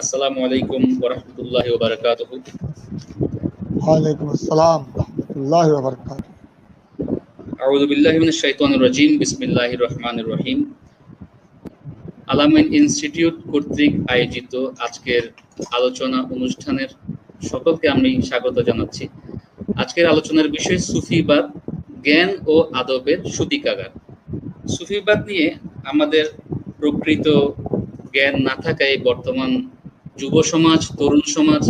আসসালামু আলাইকুম ওরহমতুল্লাহি ওবারাকাতুহু ওয়ালাইকুম আসসালাম রহমতুল্লাহ বরকাত আউযু বিল্লাহি মিনাশ শাইতানির রাজিম বিসমিল্লাহির রহমানির রহিম। আলামিন ইনস্টিটিউট কর্তৃক আয়োজিত আজকের আলোচনা অনুষ্ঠানের সকলকে আমি স্বাগত জানাচ্ছি। আজকের আলোচনার বিষয় সুফিবাদ জ্ঞান ও আদবের সুতিকাগার সুফিবাদ নিয়ে আমাদের প্রকৃত জ্ঞান না থাকায় বর্তমান যুব সমাজ, তরুণ সমাজ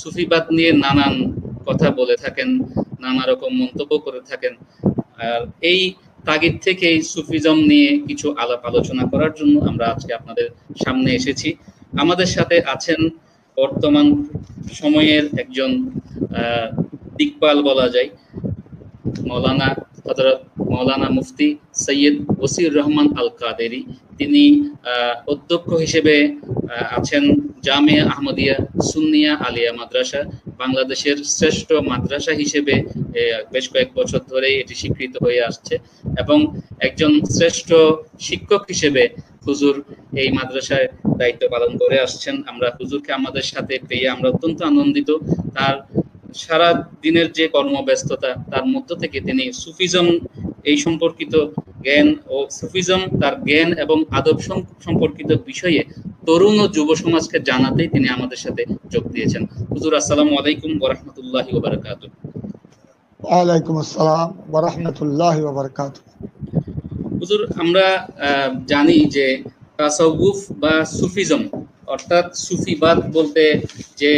সুফিবাদ নিয়ে নানান কথা বলে থাকেন, নানা রকম মন্তব্য করে থাকেন। আর এই তাগিদ থেকেই সুফিজম নিয়ে কিছু আলাপ আলোচনা করার জন্য আমরা আজকে আপনাদের সামনে এসেছি। আমাদের সাথে আছেন বর্তমান সময়ের একজন দিকপাল বলা যায়, মৌলানা হজরত মৌলানা মুফতি সৈয়দ ওসির রহমান আল কাদেরি তিনি অধ্যক্ষ হিসেবে আছেন জামিয়া আহমদিয়া সুন্নিয়া আলিয়া মাদ্রাসা, বাংলাদেশের শ্রেষ্ঠ মাদ্রাসা হিসেবে বেশ কয়েক বছর ধরে এটি স্বীকৃত হয়ে আসছে এবং একজন শ্রেষ্ঠ শিক্ষক হিসেবে হুজুর এই মাদ্রাসায় দায়িত্ব পালন করে আসছেন। আমরা হুজুরকে আমাদের সাথে পেয়ে আমরা অত্যন্ত আনন্দিত। তার সারা দিনের যে কর্মব্যস্ততা, তার মধ্য থেকে তিনি সুফিজম এই সম্পর্কিত জ্ঞান ও সুফিজম তার জ্ঞান এবং আদব সম্পর্কিত বিষয়ে তরুণ ও যুব সমাজকে জানাতেই তিনি আমাদের সাথে যোগ দিয়েছেন। হুজুর আসসালামু আলাইকুম ওরহমতুল্লাহি ওবারাকাত ওয়ালাইকুম আসসালাম রহমতুল্লাহ বরকাত হুজুর আমরা আহ, জানি যে তাসাউফ বা সুফিজম অর্থাৎ সুফিবাদ বলতে যে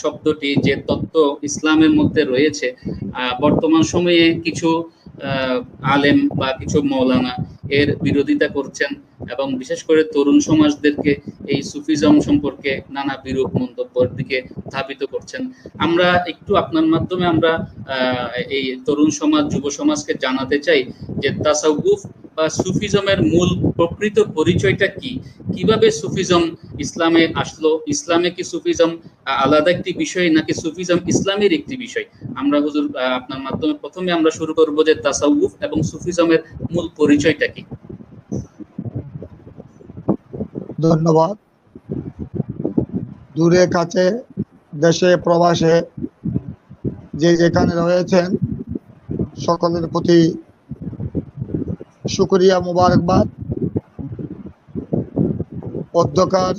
শব্দটি যে তত্ত্ব ইসলামের মধ্যে রয়েছে আহ, বর্তমান সময়ে কিছু আলেম বা কিছু মৌলানা এর বিরোধিতা করছেন এবং বিশেষ করে তরুণ সমাজদেরকে এই সুফিজম সম্পর্কে নানা বিরূপ মন্তব্যের দিকে ধাবিত করছেন। আমরা একটু আপনার মাধ্যমে আমরা এই তরুণ সমাজ, যুব সমাজকে জানাতে চাই যে তাসাউফ বা সুফিজমের মূল প্রকৃত পরিচয়টা কি? কীভাবে সুফিজম ইসলামে আসলো? ইসলামে কি সুফিজম আলাদা একটি বিষয় নাকি সুফিজম ইসলামের একটি বিষয়? আমরা হুজুর আপনার মাধ্যমে প্রথমে আমরা শুরু করব যে তাসাউফ এবং সুফিজমের মূল পরিচয়টা কি? ধন্যবাদ। দূরে, কাছে, দেশে, প্রবাসে যে যেখানে রয়েছেন, সকলের প্রতি শুকরিয়া মুবারকবাদ। অধ্যকার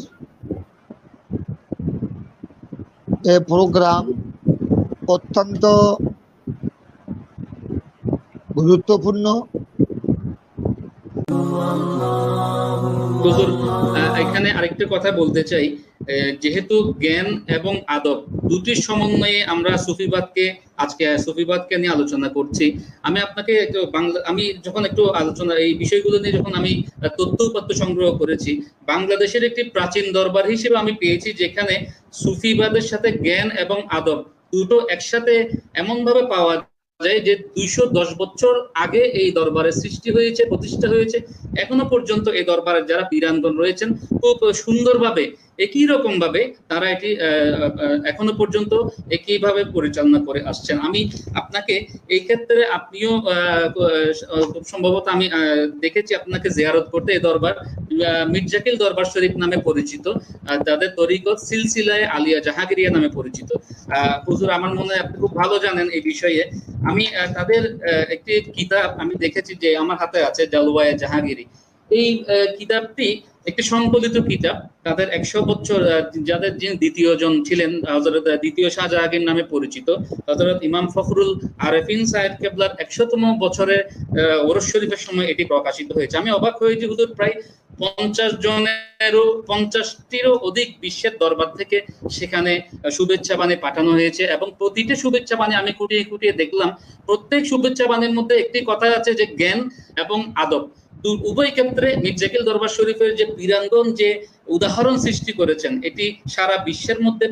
এ প্রোগ্রাম অত্যন্ত গুরুত্বপূর্ণ। এখানে আরেকটা কথা বলতে চাই। যেহেতু জ্ঞান এবং আদব দুটির সমন্বয়ে আমরা সুফিবাদকে, আজকে সুফিবাদকে নিয়ে আলোচনা করছি। আমি আপনাকে বাংলা আমি যখন একটু আলোচনা এই বিষয়গুলো নিয়ে যখন আমি তথ্য উপাত্ত সংগ্রহ করেছি, বাংলাদেশের একটি প্রাচীন দরবার হিসেবে আমি পেয়েছি যেখানে সুফিবাদের সাথে জ্ঞান এবং আদব দুটো একসাথে এমন ভাবে পাওয়া যায় যে দুইশো দশ বছর আগে এই দরবারের সৃষ্টি হয়েছে, প্রতিষ্ঠা হয়েছে। এখনও পর্যন্ত এই দরবারের যারা বীরাঙ্গন রয়েছেন, খুব সুন্দরভাবে একই রকম ভাবে তারা এটি এখনও পর্যন্ত একই ভাবে পরিচালনা করে আসছেন। আমি আপনাকে এই ক্ষেত্রে আপনিও খুব সম্ভবত আমি দেখেছি আপনাকে জিয়ারত করতে এই দরবার মির্জাকিল দরবার শরীফ নামে পরিচিত তাদের তরিকত সিলসিলায় আলিয়া জাহাঙ্গীরিয়া নামে পরিচিত। হুজুর, আমার মনে হয় আপনি খুব ভালো জানেন এই বিষয়ে। আমি তাদের একটি কিতাব আমি দেখেছি যে আমার হাতে আছে জালওয়ায়ে জাহাঙ্গীরি। এই কিতাবটি একটি সংকলিত কিতাব। তাদের একশো বছর যাদের যিনি দ্বিতীয় জন ছিলেন হজরত দ্বিতীয় শাহজাহাঙ্গীর নামে পরিচিত হজরত ইমাম ফখরুল আরেফিন সাহেব কেবলার একশোতম বছরে আহ, ওরস শরীফের সময় এটি প্রকাশিত হয়েছে। আমি অবাক হয়েছি হুজুর প্রায় পঞ্চাশ জনেরও পঞ্চাশটিরও অধিক বিশ্বের দরবার থেকে সেখানে শুভেচ্ছা বাণী পাঠানো হয়েছে এবং প্রতিটি শুভেচ্ছা বাণী আমি খুঁটিয়ে খুঁটিয়ে দেখলাম। প্রত্যেক শুভেচ্ছা বাণীর মধ্যে একটি কথা আছে যে জ্ঞান এবং আদব। উভয় ক্ষেত্রে মির্জাকিল দরবার শরীফের যে বীরাঙ্গন যে উদাহরণ সৃষ্টি করেছেন এটি সারা বিশ্বের মধ্যে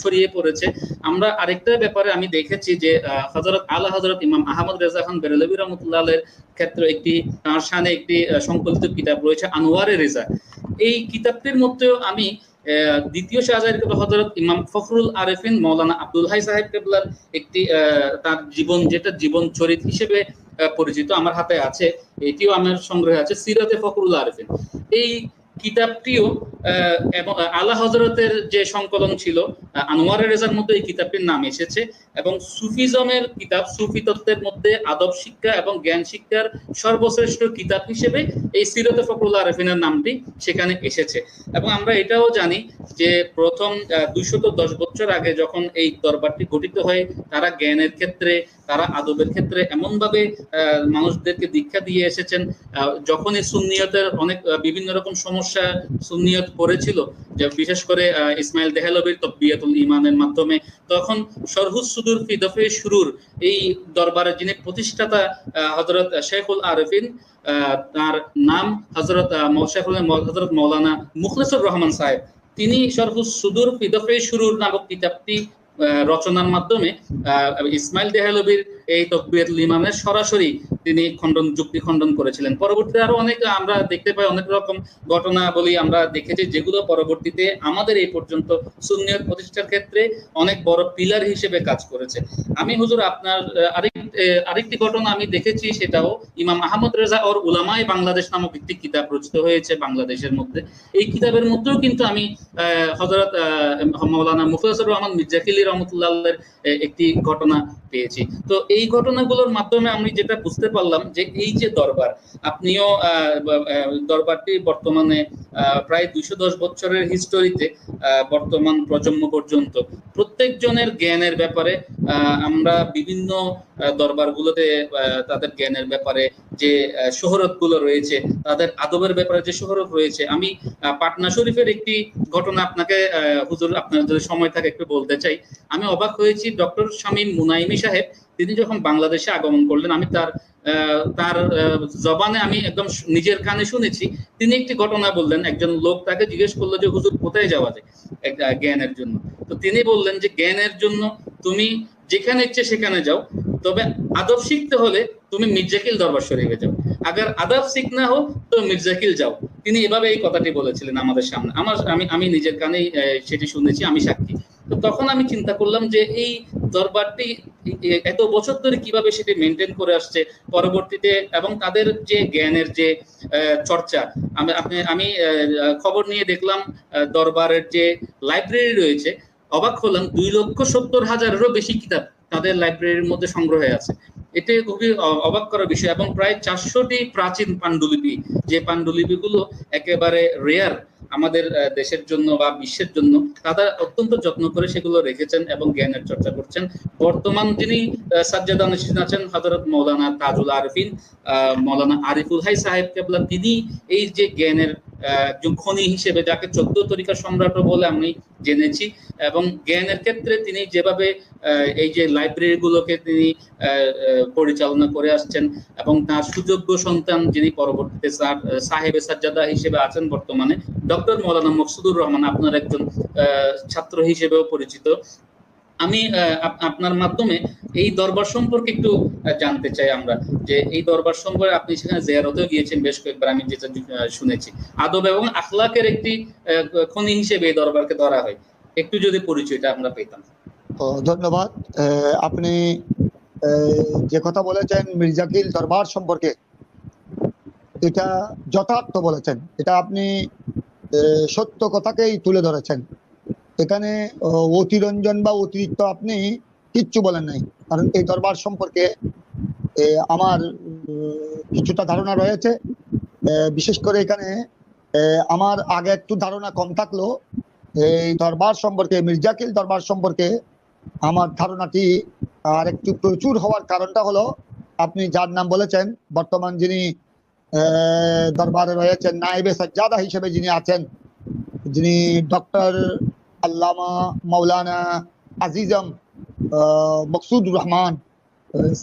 ছড়িয়ে পড়েছে। আমরা আরেকটা ব্যাপারে আমি দেখেছি যে আহ, হযরত আলা হযরত ইমাম আহমদ রেজা খান বেরলভী রহমতুল্লাহ আলের ক্ষেত্রে একটি তাঁর শানে একটি সংকলিত কিতাব রয়েছে আনোয়ারে রেজা। এই কিতাবটির মধ্যেও আমি দ্বিতীয় শাহজাহান হজরত ইমাম ফখরুল আরেফিন মৌলানা আব্দুল হাই সাহেব কেবলার একটি তার জীবন যেটা জীবন চরিত হিসেবে পরিচিত আমার হাতে আছে এটিও আমার সংগ্রহে আছে সিরাতে ফখরুল আরেফিন। এই কিতাবটিও এবং আলা হজরতের যে সংকলন ছিল আনোয়ারের রেজার মধ্যে এই কিতাবটির নাম এসেছে এবং সুফিজমের কিতাব, সুফি তত্ত্বের মধ্যে আদব শিক্ষা এবং জ্ঞান শিক্ষার সর্বশ্রেষ্ঠ কিতাব হিসেবে এই সিরতে ফখরুল আরফিনের নামটি সেখানে এসেছে। এবং আমরা এটাও জানি যে প্রথম দুইশত দশ বছর আগে যখন এই দরবারটি গঠিত হয়, তারা জ্ঞানের ক্ষেত্রে, তারা আদবের ক্ষেত্রে এমন ভাবে মানুষদেরকে দীক্ষা দিয়ে এসেছেন যখনই সুন্নিয়তের অনেক বিভিন্ন রকম সমস্যা সুন্নিয়ত পড়েছিল, যে বিশেষ করে ইসমাইল দেহলবির তব্বিয়াতুল ইমানের মাধ্যমে। তখন সরহুস সুদুর ফি দফে শুরুর এই দরবারের যিনি প্রতিষ্ঠাতা হজরত শেখুল আরফিন তার নাম হজরত শেখুল হজরত মৌলানা মুখলেসুর রহমান সাহেব। তিনি সরহুস সুদুর ফি দফে শুরুর নামক কিতাবটি রচনার মাধ্যমে ইসমাইল দেহলবির এই তকবিয়াতুল ইমানের সরাসরি তিনি খণ্ডন, যুক্তি খণ্ডন করেছিলেন। পরবর্তীতে আরও অনেক আমরা দেখতে পাই, অনেক রকম ঘটনা বলি আমরা দেখেছি, যেগুলো পরবর্তীতে আমাদের এই পর্যন্ত সুন্নিয়ত প্রতিষ্ঠার ক্ষেত্রে অনেক বড় পিলার হিসেবে কাজ করেছে। আমি হুজুর আপনার আরেক আরেকটি ঘটনা আমি দেখেছি, সেটাও ইমাম আহমদ রেজা ওর উলামায়ে বাংলাদেশ নামক একটি কিতাব রচিত হয়েছে বাংলাদেশের মধ্যে। এই কিতাবের মধ্যেও কিন্তু আমি হজরত মৌলানা মুফাসুর রহমান মির্জাকিলি রহমতুল্লাহ একটি ঘটনা পেয়েছি। তো এই ঘটনাগুলোর মাধ্যমে আমি যেটা বুঝতে পারলাম যে এই যে দরবার, আপনিও দরবারটি বর্তমানে প্রায় দুইশো দশ বছরের হিস্টোরিতে বর্তমান প্রজন্ম পর্যন্ত। প্রত্যেকজনের জ্ঞানের ব্যাপারে আমরা বিভিন্ন দরবারগুলোতে তাদের জ্ঞানের ব্যাপারে যে শহরতগুলো রয়েছে, তাদের আদবের ব্যাপারে যে শহরত রয়েছে, আমি পাটনা শরীফের একটি ঘটনা আপনাকে হুজুর, আপনার যদি সময় থাকে একটু বলতে চাই। আমি অবাক হয়েছি ডক্টর শামীম মুনাইমি সাহেব, তিনি যখন বাংলাদেশে আগমন করলেন, আমি তার তার জবানে আমি একদম নিজের কানে শুনেছি। তিনি একটি ঘটনা বললেন, একজন লোক তাকে জিজ্ঞেস করল যে, হুজুর, কোথায় যাওয়া যায়? জ্ঞানের জন্য। তো তিনি বললেন যে, জ্ঞানের জন্য তুমি যেখানে ইচ্ছে সেখানে যাও। তবে আদব শিখতে হলে তুমি মির্জাকিল দরবার শরীফে যাও। আগার আদব শিখ না হো তো মির্জাকিল যাও। তিনি এভাবে এই কথাটি বলেছিলেন আমাদের সামনে। আমার, আমি আমি নিজের কানেই সেটি শুনেছি, আমি সাক্ষী। তো তখন আমি চিন্তা করলাম যে, এই দরবারটি এত বছর ধরে কীভাবে সেটি মেনটেন করে আসছে পরবর্তীতে এবং তাদের যে জ্ঞানের যে চর্চা, আমি, আপনি, আমি খবর নিয়ে দেখলাম দরবারের যে লাইব্রেরি রয়েছে, অবাক হলাম, দুই লক্ষ সত্তর হাজারেরও বেশি কিতাব তাদের লাইব্রেরির মধ্যে সংগ্রহে আছে। এটি খুবই অবাক করার বিষয় এবং প্রায় চারশোটি প্রাচীন পাণ্ডুলিপি, যে পাণ্ডুলিপিগুলো একেবারে রেয়ার আমাদের দেশের জন্য বা বিশ্বের জন্য তারা অত্যন্ত যত্ন করে সেগুলো রেখেছেন এবং জ্ঞানের চর্চা করছেন। বর্তমান যিনি সাজ্জাদ সাজ্জাদা নসিন আছেন হজরত মৌলানা তাজুল আরফিন মৌলানা আরিফুল হাই সাহেব কেবলা, তিনি এই যে জ্ঞানের খনি হিসেবে যাকে চোদ্দ তরিকা সম্রাট বলে আমি জেনেছি এবং জ্ঞানের ক্ষেত্রে তিনি যেভাবে এই যে লাইব্রেরি গুলোকে তিনি পরিচালনা করে আসছেন এবং তার সুযোগ্য সন্তান যিনি পরবর্তীতে স্যার- সাহেবে সাজ্জাদা হিসেবে আছেন বর্তমানে, ডক্টর মৌলানা মকসুদুর রহমান, আপনার একজন ছাত্র হিসেবেও পরিচিত। আমি আপনার মাধ্যমে এই দরবার সম্পর্কে একটু জানতে চাই আমরা যে এই দরবার সম্পর্কে আপনি সেখানে জেয়ারতেও গিয়েছেন বেশ কয়েকবার, আমি যেটা শুনেছি। আদব এবং আখলাকের একটি খনি হিসেবে এই দরবারকে ধরা হয়। একটু যদি পরিচয়টা আমরা পেতাম। ধন্যবাদ। আপনি যে কথা বলেছেন মির্জাকিল দরবার সম্পর্কে, এটা যথার্থ বলেছেন। এটা আপনি সত্য কথাকেই তুলে ধরেছেন। এখানে অতিরঞ্জন বা অতিরিক্ত আপনি কিচ্ছু বলেন নাই। কারণ এই দরবার সম্পর্কে আমার কিছুটা ধারণা রয়েছে। বিশেষ করে এখানে আমার আগে একটু ধারণা কম থাকল। এই দরবার সম্পর্কে, মির্জাকিল দরবার সম্পর্কে আমার ধারণাটি আর একটু প্রচুর হওয়ার কারণটা হলো, আপনি যার নাম বলেছেন, বর্তমান যিনি দরবারে রয়েছেন নাইবে সাজ্জাদা হিসেবে যিনি আছেন, যিনি ডক্টর আল্লামা মৌলানা আজিজম মকসুদ রহমান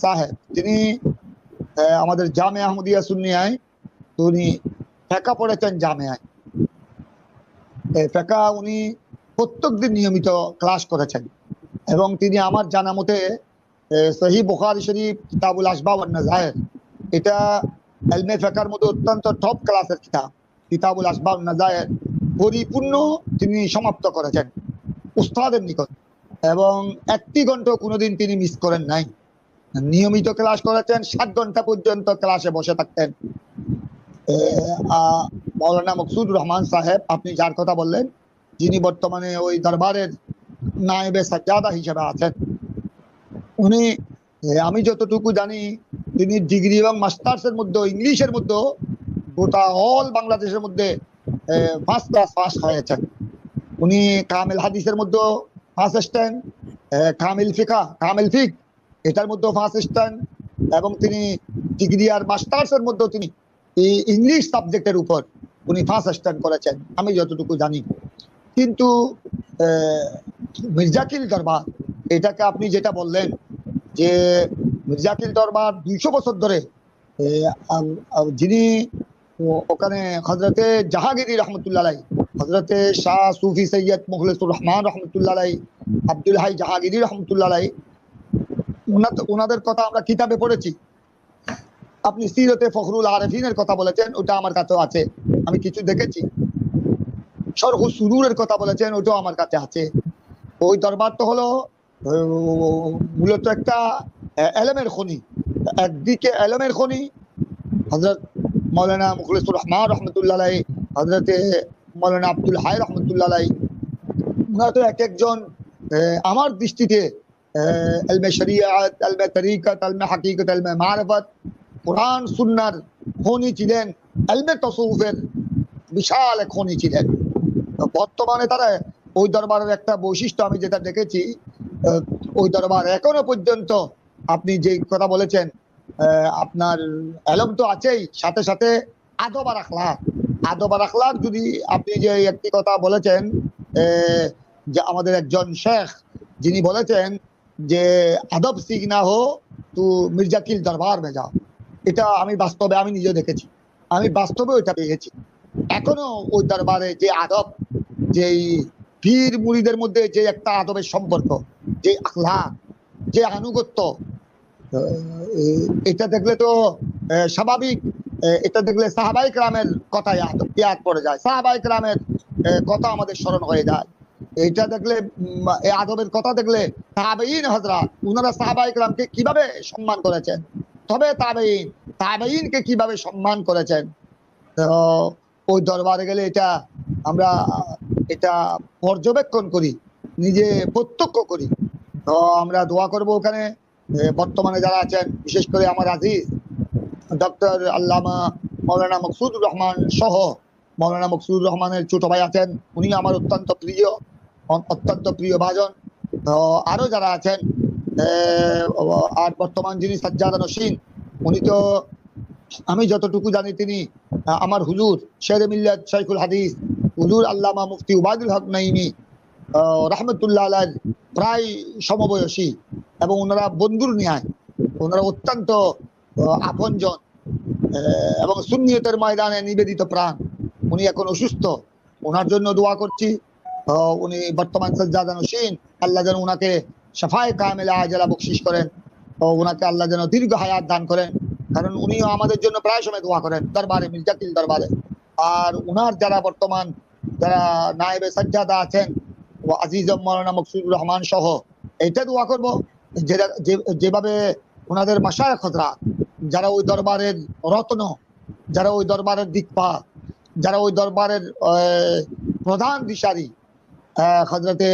সাহেব তিনি আমাদের জামে আহমদিয়া সুন্নিয়ায় উনি ফেকা পড়েছেন জামেয়ায় ফেকা উনি প্রত্যেকদিন নিয়মিত ক্লাস করেছেন এবং তিনি আমার জানা মতে সহি বুখারি শরীফ, কিতাবুল আসবাব নাজায়ের, এটা এলমে ফেকার মধ্যে অত্যন্ত টপ ক্লাসের কিতাব, কিতাবুল আসবাব নাজায়ের। পরিপূর্ণ তিনি সমাপ্ত করেছেন উস্তাদের নিকট। এবং একটি ঘণ্টা কোনোদিন তিনি মিস করেন নাই। নিয়মিত ক্লাস করেছেন, সাত ঘণ্টা পর্যন্ত ক্লাসে বসে থাকতেন। মৌলানা মকসুদ রহমান সাহেব, আপনি যার কথা বললেন, যিনি বর্তমানে ওই দরবারের নায়েবে সাজ্জাদা হিসেবে আছেন। উনি আমি যতটুকু জানি, তিনি ডিগ্রি এবং মাস্টার্সের মধ্যে ইংলিশের মধ্যে গোটা অল বাংলাদেশের মধ্যে ফার্স্ট ক্লাস পাস হয়েছেন। উনি কামিল হাদিসের মধ্যে ফার্স্ট স্ট্যান্ড কামিল ফিকা, কামিল ফিক, এটার মধ্যে ফার্স্ট স্ট্যান্ড এবং তিনি ডিগ্রি আর মাস্টার্সের মধ্যে তিনি ইংলিশ সাবজেক্টের উপর উনি ফার্স্ট স্ট্যান্ড করেছেন, আমি যতটুকু জানি। কিন্তু মির্জাকিল দরবার, এটাকে আপনি যেটা বললেন যে মির্জাকিল দরবার দুইশো বছর ধরে যিনি ওখানে হজরতে জাহাঙ্গীর রহমতুল্লাহ হজরতে শাহ সুফি সৈয়দ মুখলিসুর রহমান রহমতুল্লাহ আব্দুল হাই জাহাঙ্গীর রহমতুল্লাহ ওনাদের কথা আমরা কিতাবে পড়েছি। আপনি সিরতে ফখরুল আরফিনের কথা বলেছেন, ওটা আমার কাছেও আছে, আমি কিছু দেখেছি। সরহু সুরুরের কথা বলেছেন, ওটাও আমার কাছে আছে। ওই দরবার তো হলো, মূলত একটা এলেমের খনি, একদিকে এলেমের খনি হজরত মৌলানা মুখলিসুর রহমান রহমতুল্লাহ আলাই হজরতে মৌলানা আব্দুল হাই রহমতুল্লাহ আলাই। ওনারা তো এক একজন আমার দৃষ্টিতে আহ, এলমে শরিয়াত এলমে তরিকত এলমে হাকিকত এলমে মারফত কোরআন সুন্নার খনি ছিলেন এলমে তসৌফের বিশাল এক খনি ছিলেন। বর্তমানে তারা ওই দরবারের একটা বৈশিষ্ট্য আমি যেটা দেখেছি ওই দরবার এখনও পর্যন্ত আপনি যে কথা বলেছেন আপনার এলম তো আছেই, সাথে সাথে আদব আর আখলাক। আদব আর আখলাক যদি আপনি যে একটি কথা বলেছেন যে আমাদের একজন শেখ, যিনি বলেছেন যে, আদব সিখ না হো তু মির্জাকিল দরবার যাও। এটা আমি বাস্তবে আমি নিজে দেখেছি। আমি বাস্তবে ওইটা পেয়েছি এখনও ওই দরবারে যে আদব, যেই পীর মুড়িদের মধ্যে যে একটা আদবের সম্পর্ক, যে আখলাক, যে আনুগত্য এটা দেখলে তো স্বাভাবিক। এটা দেখলে সাহাবাইক রামের কথা ইয়াদ- পড়ে যায়। সাহাবাইক রামের আহ, কথা আমাদের স্মরণ হয়ে যায়। এটা দেখলে এই আদবের কথা দেখলে তাবেইন হজরত উনারা সাহাবাইক রামকে কীভাবে সম্মান করেছেন? তবে তাবেইন তাবেইনকে কীভাবে সম্মান করেছেন? তো ওই দরবারে গেলে এটা আমরা এটা পর্যবেক্ষণ করি নিজে প্রত্যক্ষ করি। তো আমরা দোয়া করব ওখানে। বর্তমানে যারা আছেন, বিশেষ করে আমার আজিজ, ডক্টর আল্লামা মৌলানা মকসুদুর রহমান সহ মৌলানা মকসুদুর রহমানের ছোট ভাই আছেন, উনি আমার অত্যন্ত প্রিয় অত্যন্ত প্রিয় ভাজন। তো আরও যারা আছেন আর বর্তমান যিনি সাজ্জাদা নসীন উনি তো আমি যতটুকু জানি তিনি আমার হুজুর শের মিল্লাত শাইখুল হাদিস, হুজুর আল্লামা মুফতি উবাদুল হক নাইমি রহমতুল্লাহ আলাইর প্রায় সমবয়সী এবং ওনারা বন্ধুর ন্যায়, ওনারা অত্যন্ত আপনজন এবং সুন্নিয়তের ময়দানে নিবেদিত প্রাণ। উনি এখন অসুস্থ, ওনার জন্য দোয়া করছি। উনি বর্তমান সজ্জাদা নসীন আল্লাহ যেন ওনাকে সাফায় কামেলা আজলা বকশিস করেন ওনাকে আল্লাহ যেন দীর্ঘ হায়াত দান করেন, কারণ উনিও আমাদের জন্য প্রায় সময় দোয়া করেন, দরবারে মির্জাকিল দরবারে। আর উনার যারা বর্তমান, যারা নায়েবে সজ্জাদা আছেন আজিজ মৌলানা মকসুদুর রহমান সহ এইটা দোয়া করব যেভাবে ওনাদের মাসায় খতরা যারা ওই দরবারের রত্ন, যারা ওই দরবারের দিকপাত যারা ওই দরবারের প্রধান দিশারি হজরতে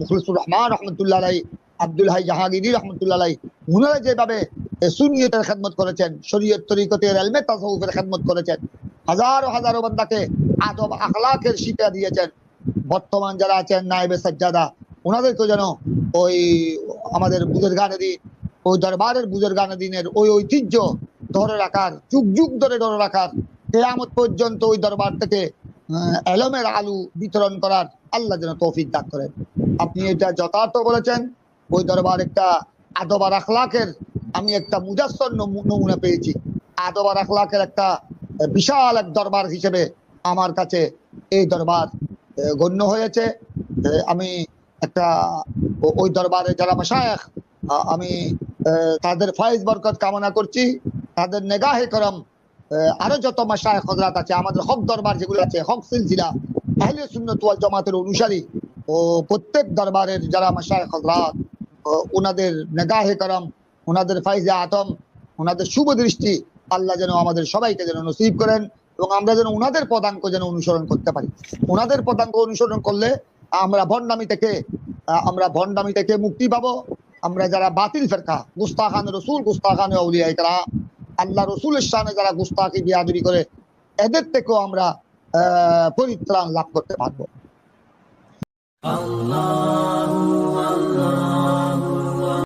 মুখলিসুর রহমান রহমতুল্লাহ আলাই আব্দুল হাই জাহাঙ্গীর রহমতুল্লাহ আলাই উনারা যেভাবে এ সুন্নিয়তের খেদমত করেছেন, শরীয়ত তরিকতের এলমে তাসাউফের খেদমত করেছেন, হাজারো হাজারো বান্দাকে আদব আখলাকের শিক্ষা দিয়েছেন বর্তমান যারা আছেন নায়েবে সাজ্জাদা ওনাদেরকে যেন ওই আমাদের বুজুর্গানে দিন ওই দরবারের বুজুর্গানে দিনের ওই ঐতিহ্য ধরে রাখার, যুগ যুগ ধরে ধরে রাখার, কেয়ামত পর্যন্ত ওই দরবার থেকে এলমের আলু বিতরণ করার আল্লাহ যেন তৌফিক দান করেন। আপনি এটা যথার্থ বলেছেন, ওই দরবার একটা আদব আর আখলাকের, আমি একটা মুজাসর নমুনা পেয়েছি। আদব আর আখলাকের একটা বিশাল এক দরবার হিসেবে আমার কাছে এই দরবার গণ্য হয়েছে। আমি একটা ওই দরবারে যারা মশায়েখ আমি তাদের ফয়েজ বরকত কামনা করছি। তাদের নেগাহে করম আরও যত মশায়েখ হজরাত আছে, আমাদের হক দরবার যেগুলো আছে, হক সিলসিলা, আহলে সুন্নত ওয়াল জামাতের অনুসারী, ও, প্রত্যেক দরবারের যারা মশায়েখ হজরাত ওনাদের নেগাহে করম ওনাদের ফাইজে আতম ওনাদের শুভ দৃষ্টি, আল্লাহ যেন আমাদের সবাইকে যেন নসিব করেন। এবং আমরা যেন ওনাদের পদাঙ্ক যেন অনুসরণ করতে পারি। ওনাদের পদাঙ্ক অনুসরণ করলে আমরা ভণ্ডামি থেকে আমরা ভণ্ডামি থেকে মুক্তি পাবো। আমরা যারা বাতিল ফেরকা গুস্তাখান রসুল গুস্তাখান আউলিয়া ইকরাম আল্লাহ রসুলের সামনে যারা গুস্তাকি বিয়াদবি করে এদের থেকেও আমরা আহ, পরিত্রাণ লাভ করতে পারব। Allah,